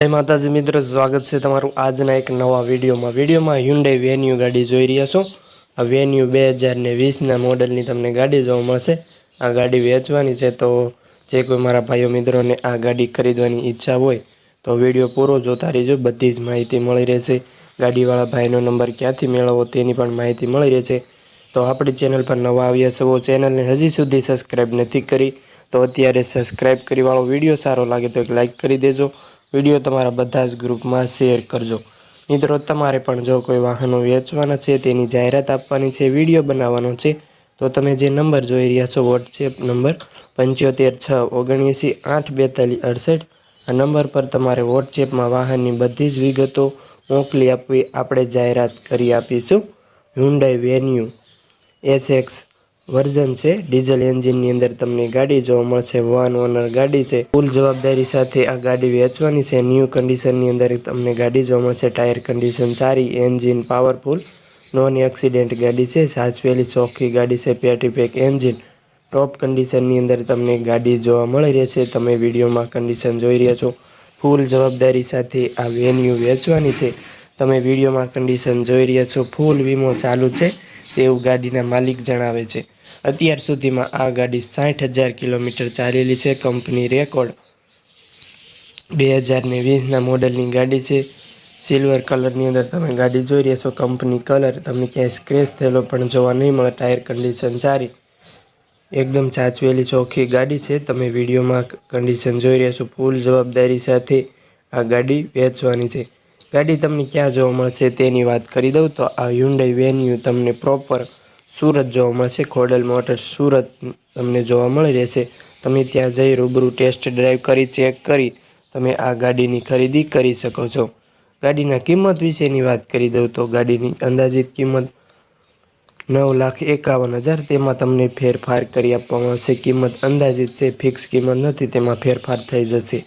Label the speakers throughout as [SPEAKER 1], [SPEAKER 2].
[SPEAKER 1] જય માતાજી મિત્રો, સ્વાગત છે તમારું આજના એક નવા વિડીયોમાં. વિડીયોમાં હ્યુન્ડાઈ વેન્યુ ગાડી જોઈ રહ્યા છો. આ વેન્યુ બે હજાર ને વીસના મોડલની તમને ગાડી જોવા મળશે. આ ગાડી વેચવાની છે તો જે કોઈ મારા ભાઈઓ મિત્રોને આ ગાડી ખરીદવાની ઈચ્છા હોય તો વીડિયો પૂરો જોતા રહેજો. બધી જ માહિતી મળી રહેશે. ગાડીવાળા ભાઈનો નંબર ક્યાંથી મેળવવો તેની પણ માહિતી મળી રહેશે. તો આપણી ચેનલ પર નવા આવ્યા છો, ચેનલને હજી સુધી સબસ્ક્રાઈબ નથી કરી તો અત્યારે સબસ્ક્રાઈબ કરી વાળો વીડિયો સારો લાગે તો એક લાઈક કરી દેજો. વીડિયો તમારા બધા જ ગ્રુપમાં શેર કરજો. મિત્રો, તમારે પણ જો કોઈ વાહનો વેચવાના છે, તેની જાહેરાત આપવાની છે, વીડિયો બનાવવાનો છે, તો તમે જે નંબર જોઈ રહ્યા છો, વોટ્સએપ નંબર પંચોતેર છ ઓગણએંસી આઠ બેતાલીસ અડસઠ, આ નંબર પર તમારે વોટ્સએપમાં વાહનની બધી જ વિગતો મોકલી આપવી. આપણે જાહેરાત કરી આપીશું. હ્યુન્ડાઈ વેન્યુ એસએક્સ વર્ઝન છે. ડીઝલ એન્જિનની અંદર તમને ગાડી જોવા મળશે. વન ઓનર ગાડી છે. ફૂલ જવાબદારી સાથે આ ગાડી વેચવાની છે. ન્યૂ કન્ડિશનની અંદર તમને ગાડી જોવા મળશે. ટાયર કન્ડિશન સારી એન્જિન પાવરફુલ નોન એક્સિડેન્ટ ગાડી છે. સાચવેલી ચોખ્ખી ગાડી છે. પેટી પેક એન્જિન ટોપ કન્ડિશનની અંદર તમને ગાડી જોવા મળી રહેશે. તમે વિડીયોમાં કન્ડિશન જોઈ રહ્યા છો. ફૂલ જવાબદારી સાથે આ વેન્યુ વેચવાની છે. તમે વિડીયોમાં કન્ડિશન જોઈ રહ્યા છો. ફૂલ વીમો ચાલુ છે. તેવું ગાડીના માલિક જણાવે છે. અત્યાર સુધીમાં આ ગાડી સાઠ હજાર કિલોમીટર ચાલેલી છે. કંપની રેકોર્ડ બે હજાર ને વીસના મોડલની ગાડી છે. સિલ્વર કલરની અંદર તમે ગાડી જોઈ રહ્યા છો. કંપની કલર, તમને ક્યાંય સ્ક્રેચ થયેલો પણ જોવા નહીં મળે. ટાયર કન્ડિશન સારી, એકદમ સાચવેલી ચોખ્ખી ગાડી છે. તમે વિડીયોમાં કન્ડિશન જોઈ રહ્યા છો. ફૂલ જવાબદારી સાથે આ ગાડી વેચવાની છે. ગાડી તમને ક્યાં જોવા મળશે તેની વાત કરી દઉં તો આ હ્યુન્ડાઈ વેન્યુ તમને પ્રોપર સુરત જોવા મળશે. ખોડલ મોટર સુરત તમને જોવા મળી રહેશે. તમે ત્યાં જઈ રૂબરૂ ટેસ્ટ ડ્રાઈવ કરી, ચેક કરી, તમે આ ગાડીની ખરીદી કરી શકો છો. ગાડીના કિંમત વિશેની વાત કરી દઉં તો ગાડીની અંદાજિત કિંમત નવ લાખ એકાવન હજાર. તેમાં તમને ફેરફાર કરી આપવામાં આવશે. કિંમત અંદાજિત છે, ફિક્સ કિંમત નથી, તેમાં ફેરફાર થઈ જશે.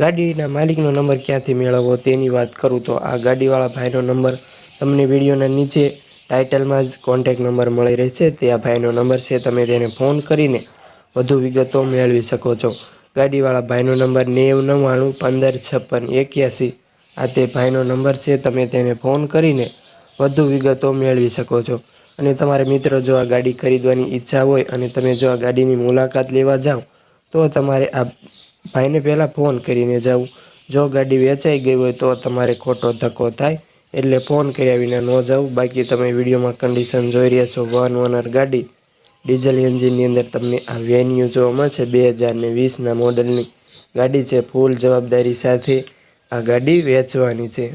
[SPEAKER 1] ગાડીના માલિકનો નંબર ક્યાંથી મેળવવો તેની વાત કરું તો આ ગાડીવાળા ભાઈનો નંબર તમને વિડીયોના નીચે ટાઇટલમાં જ કોન્ટેક નંબર મળી રહેશે. તે આ ભાઈનો નંબર છે. તમે તેને ફોન કરીને વધુ વિગતો મેળવી શકો છો. ગાડીવાળા ભાઈનો નંબર નેવ નવ્વાણું પંદર છપ્પન એક્યાસી. આ તે ભાઈનો નંબર છે. તમે તેને ફોન કરીને વધુ વિગતો મેળવી શકો છો. અને તમારે મિત્રો જો આ ગાડી ખરીદવાની ઈચ્છા હોય અને તમે જો આ ગાડીની મુલાકાત લેવા જાઓ તો તમારે આ ભાઈને પહેલાં ફોન કરીને જવું. જો ગાડી વેચાઈ ગઈ હોય તો તમારે ખોટો ધક્કો થાય. એટલે ફોન કર્યા વિના ન જાઓ બાકી તમે વિડીયોમાં કન્ડિશન જોઈ રહ્યા છો. વન ઓનર ગાડી. ડીઝલ એન્જિનની અંદર તમને આ વેન્યુ જોવા મળશે. બે હજારને વીસના મોડલની ગાડી છે. ફૂલ જવાબદારી સાથે આ ગાડી વેચવાની છે.